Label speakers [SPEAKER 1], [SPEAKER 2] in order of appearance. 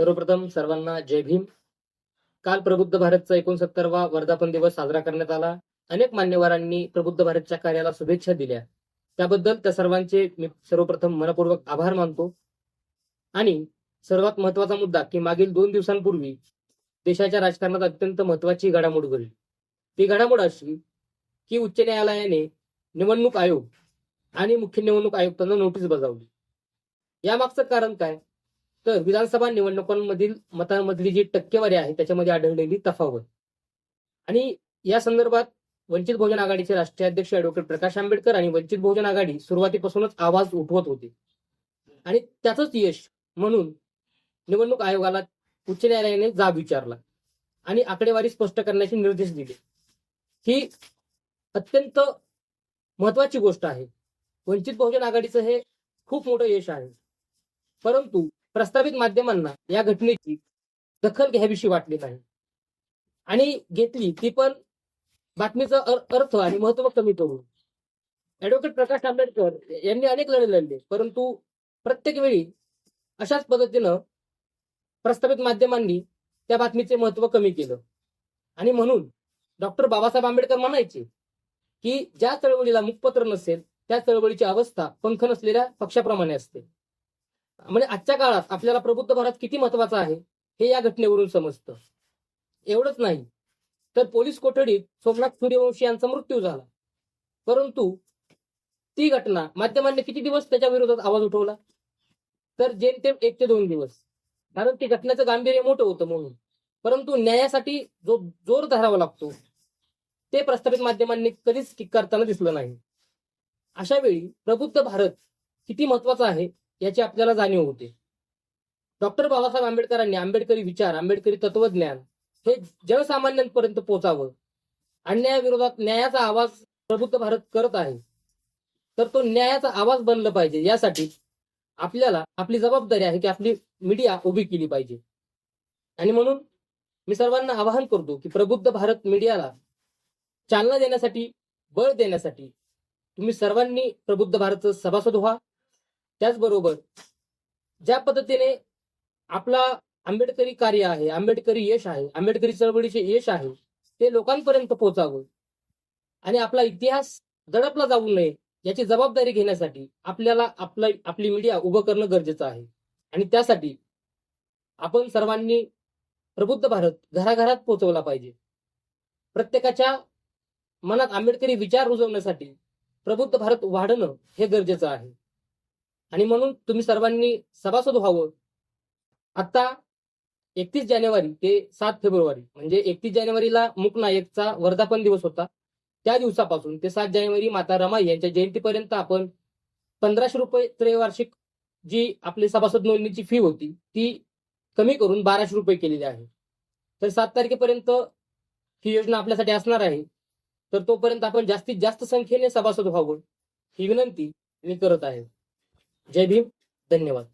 [SPEAKER 1] सर्वप्रथम सर्वांना जय भीम. काल प्रबुद्ध भारतचा एकोणसत्तरवा वर्धापन दिवस साजरा करण्यात आला. अनेक मान्यवरांनी प्रबुद्ध भारतच्या कार्याला शुभेच्छा दिल्या. त्याबद्दल त्या सर्वांचे मी सर्वप्रथम मनपूर्वक आभार मानतो. आणि सर्वात महत्त्वाचा मुद्दा की मागील दोन दिवसांपूर्वी देशाच्या राजकारणात अत्यंत महत्वाची घडामोड घडली. ती घडामोड अशी की उच्च न्यायालयाने निवडणूक आयोग आणि मुख्य निवडणूक आयुक्तांना नोटीस बजावली. यामागचं कारण काय? तर विधानसभा निवडणुकांमधील मतांमधली जी टक्केवारी आहे त्याच्यामध्ये आढळलेली तफावत. आणि या संदर्भात वंचित बहुजन आघाडीचे राष्ट्रीय अध्यक्ष ऍडव्होकेट प्रकाश आंबेडकर आणि वंचित बहुजन आघाडी सुरुवातीपासूनच आवाज उठवत होते. आणि त्याचंच यश म्हणून निवडणूक आयोगाला उच्च न्यायालयाने जाब विचारला आणि आकडेवारी स्पष्ट करण्याचे निर्देश दिले. ही अत्यंत महत्वाची गोष्ट आहे. वंचित बहुजन आघाडीचं हे खूप मोठं यश आहे. परंतु प्रस्तावित माध्यमांना या घटनेची दखल घ्यावीशी वाटली नाही. आणि घेतली ती पण बातमीचा अर्थ आणि महत्त्व कमी करून. ऍडव्होकेट प्रकाश आंबेडकर यांनी अनेक लढे लढले परंतु प्रत्येक वेळी अशाच पद्धतीनं प्रस्तावित माध्यमांनी त्या बातमीचे महत्त्व कमी केलं. आणि म्हणून डॉक्टर बाबासाहेब आंबेडकर म्हणायचे की ज्या चळवळीला मुखपत्र नसेल त्या चळवळीची अवस्था पंख नसलेल्या पक्षाप्रमाणे असते. म्हणजे आजच्या काळात आपल्याला प्रबुद्ध भारत किती महत्त्वाचा आहे हे या घटनेवरून समजतं. एवढंच नाही. तर पोलीस कोठडीत सोमनाथ सूर्यवंशी यांचा मृत्यू झाला. परंतु ती घटना माध्यमांनी किती दिवस त्याच्या विरोधात आवाज उठवला? तर जेमतेम एक ते दोन दिवस. कारण ती घटनेचं गांभीर्य मोठं होतं म्हणून. परंतु न्यायासाठी जो जोर धरावा लागतो ते प्रस्थापित माध्यमांनी कधीच करताना दिसलं नाही. अशा वेळी प्रबुद्ध भारत किती महत्त्वाचा आहे याची आपल्याला जाणीव होते. डॉक्टर बाबासाहेब आंबेडकरांनी आंबेडकरी विचार आंबेडकरी तत्वज्ञान हे जनसामान्यांपर्यंत पोहोचावं. अन्यायाविरोधात न्यायाचा आवाज प्रबुद्ध भारत करत आहे. तर तो न्यायाचा आवाज बनलं पाहिजे. यासाठी आपल्याला आपली जबाबदारी आहे की आपली मीडिया उभी केली पाहिजे. आणि म्हणून मी सर्वांना आवाहन करतो की प्रबुद्ध भारत मीडियाला चालना देण्यासाठी बळ देण्यासाठी तुम्ही सर्वांनी प्रबुद्ध भारतचं सभासद व्हा. त्याचबरोबर ज्या पद्धतीने आपला आंबेडकरी कार्य आहे आंबेडकरी यश आहे आंबेडकरी चळवळीचे यश आहे ते लोकांपर्यंत पोहोचावं आणि आपला इतिहास दडपला जाऊ नये याची जबाबदारी घेण्यासाठी आपल्याला आपलं आपली मीडिया उभं करणं गरजेचं आहे. आणि त्यासाठी आपण सर्वांनी प्रबुद्ध भारत घराघरात पोहोचवला पाहिजे. प्रत्येकाच्या मनात आंबेडकरी विचार रुजवण्यासाठी प्रबुद्ध भारत वाढणं हे गरजेचं आहे. आणि म्हणून तुम्ही सर्वांनी सभासद व्हावं. आता एकतीस जानेवारी ते सात फेब्रुवारी म्हणजे एकतीस जानेवारीला मुकनायकचा वर्धापन दिवस होता. त्या दिवसापासून ते सात जानेवारी माता रमाई यांच्या जयंतीपर्यंत आपण पंधराशे रुपये त्रैवार्षिक जी आपली सभासद नोंदणीची फी होती ती कमी करून बाराशे रुपये केलेली आहे. तर सात तारखेपर्यंत ही योजना आपल्यासाठी असणार आहे. तर तोपर्यंत आपण जास्तीत जास्त संख्येने सभासद व्हावं ही विनंती मी करत आहे. जय भीम धन्यवाद.